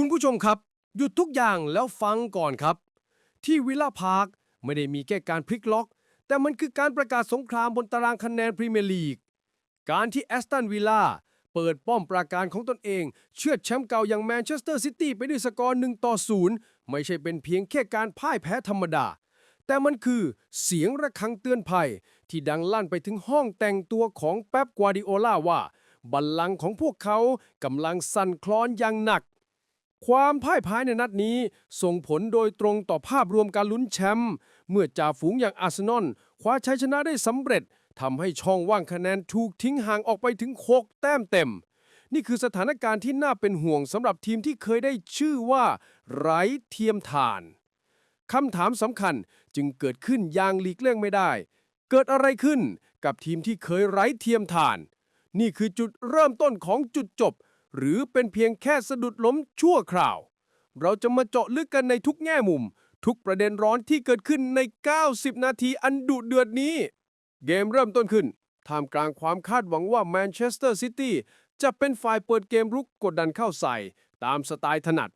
คุณผู้ชมครับ หยุดทุกอย่างแล้วฟังก่อนครับ ที่วิลล่าพาร์คไม่ได้มีแค่การพลิกล็อก แต่มันคือการประกาศสงครามบนตารางคะแนนพรีเมียร์ลีก การที่แอสตันวิลล่าเปิดป้อมปราการของตนเอง เชือดแชมป์เก่าอย่างแมนเชสเตอร์ซิตี้ไปด้วยสกอร์1ต่อ0ไม่ใช่เป็นเพียงแค่การพ่ายแพ้ธรรมดา แต่มันคือเสียงระฆังเตือนภัย ที่ดังลั่นไปถึงห้องแต่งตัวของเป๊ปกัวาดิโอลาว่า บัลลังก์ของพวกเขากำลังสั่นคลอนอย่างหนัก ความพ่ายแพ้ในนัดนี้ ส่งผลโดยตรงต่อภาพรวมการลุ้นแชมป์เมื่อจ่าฝูงอย่างอาร์เซนอลคว้าชัยชนะได้สำเร็จทำให้ช่องว่างคะแนนถูกทิ้งห่างออกไปถึง6แต้มเต็ม นี่คือสถานการณ์ที่น่าเป็นห่วงสำหรับทีมที่เคยได้ชื่อว่า ไร้เทียมทานคำถามสำคัญจึงเกิดขึ้นอย่างหลีกเลี่ยงไม่ได้ เกิดอะไรขึ้นกับทีมที่เคยไร้เทียมทาน นี่คือจุดเริ่มต้นของจุดจบ หรือเป็นเพียงแค่สะดุดล้มชั่วคราว เราจะมาเจาะลึกกันในทุกแง่มุม ทุกประเด็นร้อนที่เกิดขึ้นใน 90 นาทีอันดุเดือดนี้ เกมเริ่มต้นขึ้นท่ามกลางความคาดหวังว่าแมนเชสเตอร์ซิตี้จะเป็นฝ่ายเปิดเกมรุกกดดันเข้าใส่ ตามสไตล์ถนัด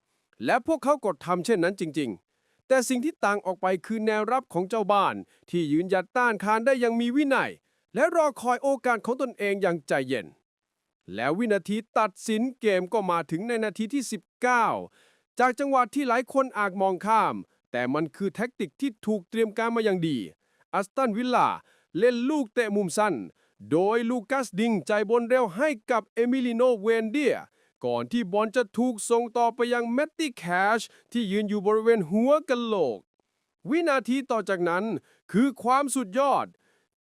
และพวกเขากดทำเช่นนั้นจริง ๆ แต่สิ่งที่ต่างออกไปคือแนวรับของเจ้าบ้าน ที่ยืนหยัดต้านทานได้อยังมีวินัย และรอคอยโอกาสของตนเองอย่างใจเย็น แล้ววินาทีตัดสินเกมก็มาถึงในนาทีที่ 19 จากจังหวะที่หลายคนอาจมองข้าม แต่มันคือแท็กติกที่ถูกเตรียมการมาอย่างดีอัสตันวิลล่าเล่นลูกเตะมุมสั้น โดยลูกัสดิงใจบนเร็วให้กับเอมิลิโนเวนเดียก่อนที่บอลจะถูกส่งต่อไปยังแมตตี้แคชที่ยืนอยู่บริเวณหัวกะโหลก วินาทีต่อจากนั้นคือความสุดยอด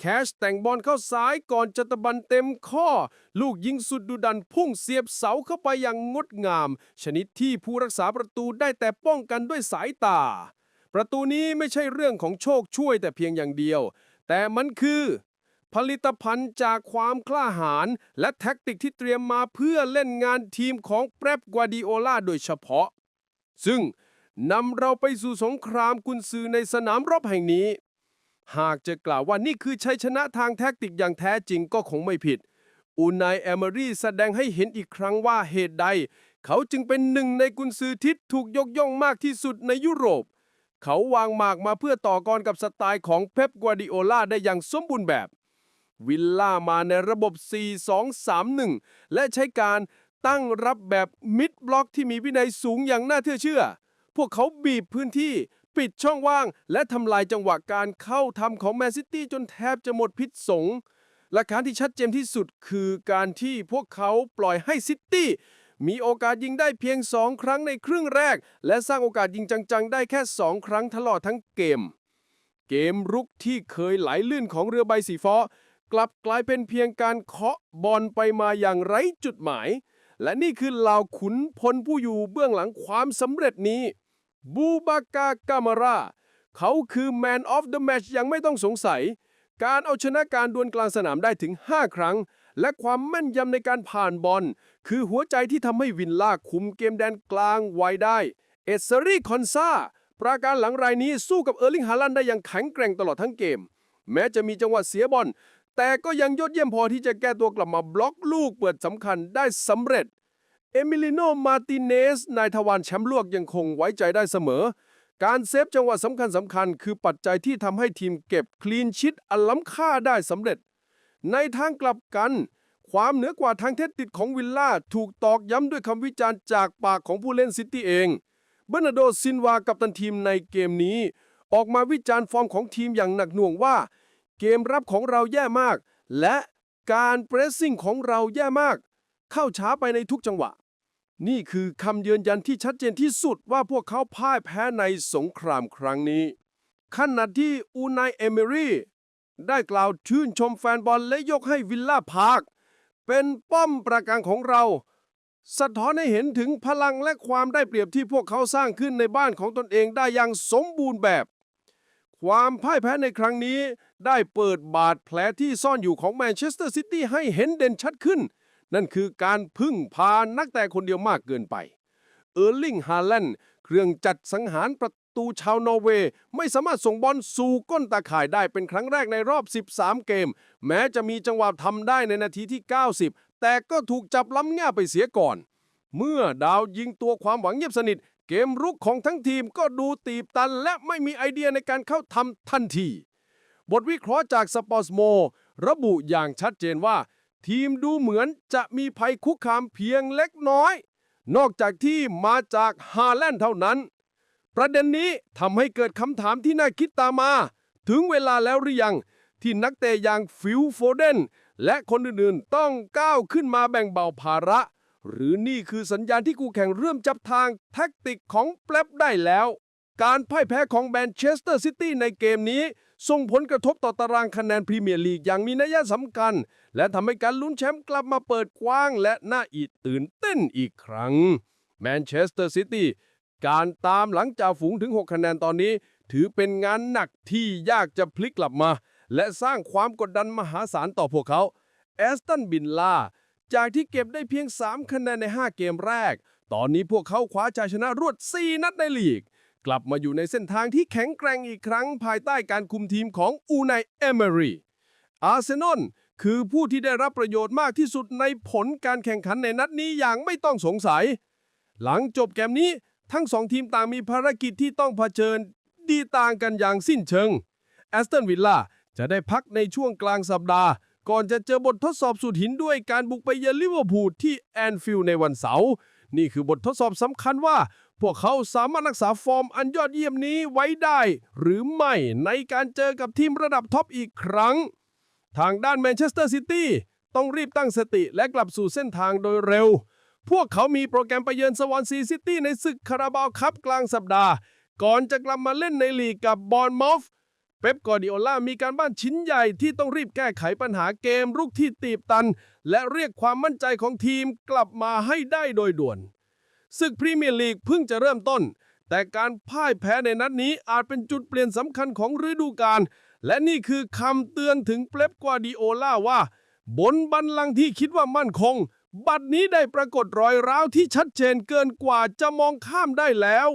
แคชแต่งบอลเข้าซ้ายก่อนจะตบันเต็มข้อ ลูกยิงสุดดุดันพุ่งเสียบเสาเข้าไปอย่างงดงาม ชนิดที่ผู้รักษาประตูได้แต่ป้องกันด้วยสายตา ประตูนี้ไม่ใช่เรื่องของโชคช่วยแต่เพียงอย่างเดียว แต่มันคือ ผลิตภัณฑ์จากความกล้าหาญและแท็กติกที่เตรียมมาเพื่อเล่นงานทีมของเปรปกวาดิโอลาโดยเฉพาะ ซึ่งนำเราไปสู่สงครามกุนซือในสนามรบแห่งนี้ หากจะกล่าวว่านี่คือชัยชนะทางแท็กติกอย่างแท้จริงก็คงไม่ผิด อูนายแอมเมอรี่แสดงให้เห็นอีกครั้งว่าเหตุใด เขาจึงเป็นหนึ่งในกุนซือที่ถูกยกย่องมากที่สุดในยุโรป เขาวางหมากมาเพื่อต่อกรกับสไตล์ของเป๊ปกัวาดิโอลาได้อย่างสมบูรณ์แบบ วิลล่ามาในระบบ 4-2-3-1 และใช้การตั้งรับแบบมิดบล็อกที่มีวินัยสูงอย่างน่าเชื่อเชื่อ พวกเขาบีบพื้นที่ ปิดช่องว่าง และทำลายจังหวะการเข้าทำของแมนซิตี้จนแทบจะหมดพิษสงหลักฐานที่ชัดเจนที่สุดคือการที่พวกเขาปล่อยให้ซิตี้มีโอกาสยิงได้เพียง 2 ครั้งในครึ่งแรก และสร้างโอกาสยิงจัง ๆ ได้แค่ 2 ครั้งตลอดทั้งเกม เกมรุกที่เคยไหลลื่นของเรือใบสีฟ้ากลับกลายเป็นเพียงการเคาะบอลไปมาอย่างไร้จุดหมาย และนี่คือเหล่าขุนพลผู้อยู่เบื้องหลังความสำเร็จนี้ บูบากากามารา เขาคือ Man of the Match ยังไม่ต้องสงสัย การเอาชนะการดวลกลางสนามได้ถึง 5 ครั้ง และความแม่นยำในการผ่านบอล คือหัวใจที่ทำให้วินล่าคุมเกมแดนกลางไว้ได้ เอสซรีคอนซาปราการหลังรายนี้สู้กับเออร์ลิงฮาลันได้อย่างแข็งแกร่งตลอดทั้งเกม แม้จะมีจังหวะเสียบอลแต่ก็ยังยอดเยี่ยมพอที่จะแก้ตัวกลับมาบล็อกลูกเปิดสำคัญได้สำเร็จ เอมิลิโน มาร์ติเนส นายทวารแชมป์โลกยังคงไว้ใจได้เสมอ การเซฟจังหวะสำคัญสำคัญ คือปัจจัยที่ทำให้ทีมเก็บคลีนชิตอันล้ำค่าได้สำเร็จ ในทางกลับกัน ความเหนือกว่าทางเทคนิคของวิลล่า ถูกตอกย้ำด้วยคำวิจารณ์จากปากของผู้เล่นซิตี้เอง เบอร์นาโดซินวากับตันทีมในเกมนี้ ออกมาวิจารณ์ฟอร์มของทีมอย่างหนักหน่วงว่า เกมรับของเราแย่มาก และการเปรสซิ่งของเราแย่มาก เข้าช้าไปในทุกจังหวะ นี่คือคำยืนยันที่ชัดเจนที่สุดว่าพวกเขาพ่ายแพ้ในสงครามครั้งนี้ ขณะที่อูนายเอเมรี่ได้กล่าวชื่นชมแฟนบอลและยกให้วิลล่าพาร์คเป็นป้อมประการของเรา สะท้อนให้เห็นถึงพลังและความได้เปรียบที่พวกเขาสร้างขึ้นในบ้านของตนเองได้อย่างสมบูรณ์แบบ ความพ่ายแพ้ในครั้งนี้ได้เปิดบาดแผลที่ซ่อนอยู่ของแมนเชสเตอร์ซิตี้ให้เห็นเด่นชัดขึ้น นั่นคือการพึ่งพานักแต่คนเดียวมากเกินไป เออร์ลิงฮาแลนด์เครื่องจัดสังหารประตูชาวนอร์เวย์ ไม่สามารถส่งบอลสู่ก้นตาข่ายได้เป็นครั้งแรกในรอบ 13 เกม แม้จะมีจังหวะทำได้ในนาทีที่ 90 แต่ก็ถูกจับล้ำง่าไปเสียก่อน เมื่อดาวยิงตัวความหวังเงียบสนิท เกมรุกของทั้งทีมก็ดูตีบตัน และไม่มีไอเดียในการเข้าทำทันที บทวิเคราะห์จากสปอร์ตโมระบุอย่างชัดเจนว่า ทีมดูเหมือนจะมีภัยคุกคามเพียงเล็กน้อย นอกจากที่มาจากฮาแลนด์เท่านั้น ประเด็นนี้ทำให้เกิดคำถามที่น่าคิดตามมา ถึงเวลาแล้วหรือยัง ที่นักเตะอย่างฟิลโฟเดนและคนอื่นๆต้องก้าวขึ้นมาแบ่งเบาภาระ หรือนี่คือสัญญาณที่กูแข่งเริ่มจับทางแท็กติกของเปลบได้แล้ว การพ่ายแพ้ของแมนเชสเตอร์ซิตี้ในเกมนี้ ส่งผลกระทบต่อตารางคะแนนพรีเมียร์ลีกอย่างมีนัยสำคัญ และทำให้การลุ้นแชมป์กลับมาเปิดกว้างและน่าอีตื่นเต้นอีกครั้งแมนเชสเตอร์ซิตี้การตามหลังจากฝูงถึง 6 คะแนนตอนนี้ ถือเป็นงานหนักที่ยากจะพลิกกลับมา และสร้างความกดดันมหาศาลต่อพวกเขาแอสตันบินลาจากที่เก็บได้เพียง 3 คะแนนใน 5 เกมแรก ตอนนี้พวกเขาคว้าชัยชนะรวด 4 นัดในลีก กลับมาอยู่ในเส้นทางที่แข็งแกร่งอีกครั้งภายใต้การคุมทีมของอูไนเอเมรีอาร์เซนอลคือผู้ที่ได้รับประโยชน์มากที่สุดในผลการแข่งขันในนัดนี้อย่างไม่ต้องสงสัย หลังจบเกมนี้ทั้งสองทีมต่างมีภารกิจที่ต้องเผชิญดีต่างกันอย่างสิ้นเชิงแอสตันวิลล่าจะได้พักในช่วงกลางสัปดาห์ ก่อนจะเจอบททดสอบสุดหินด้วยการบุกไปเยือนลิเวอร์พูลที่แอนฟิลด์ในวันเสาร์นี่คือบททดสอบสำคัญว่า พวกเขาสามารถรักษาฟอร์มอันยอดเยี่ยมนี้ไว้ได้ หรือไม่ในการเจอกับทีมระดับท็อปอีกครั้ง ทางด้านแมนเชสเตอร์ซิตี้ต้องรีบตั้งสติและกลับสู่เส้นทางโดยเร็ว พวกเขามีโปรแกรมไปเยือนสวอนซีซิตี้ในศึกคาราบาวคัพกลางสัปดาห์ ก่อนจะกลับมาเล่นในลีกกับบอร์นมอฟเป๊ปกอร์ดิโอลามีการบ้านชิ้นใหญ่ที่ต้องรีบแก้ไขปัญหาเกมรุกที่ตีบตัน และเรียกความมั่นใจของทีมกลับมาให้ได้โดยด่วน ศึกพรีเมียร์ลีกเพิ่งจะเริ่มต้น แต่การพ่ายแพ้ในนัดนี้อาจเป็นจุดเปลี่ยนสำคัญของฤดูกาลและนี่คือคำเตือนถึงเปลปกวาดิโอลาว่า บนบันลังที่คิดว่ามั่นคง บัดนี้ได้ปรากฏรอยร้าวที่ชัดเจนเกินกว่าจะมองข้ามได้แล้ว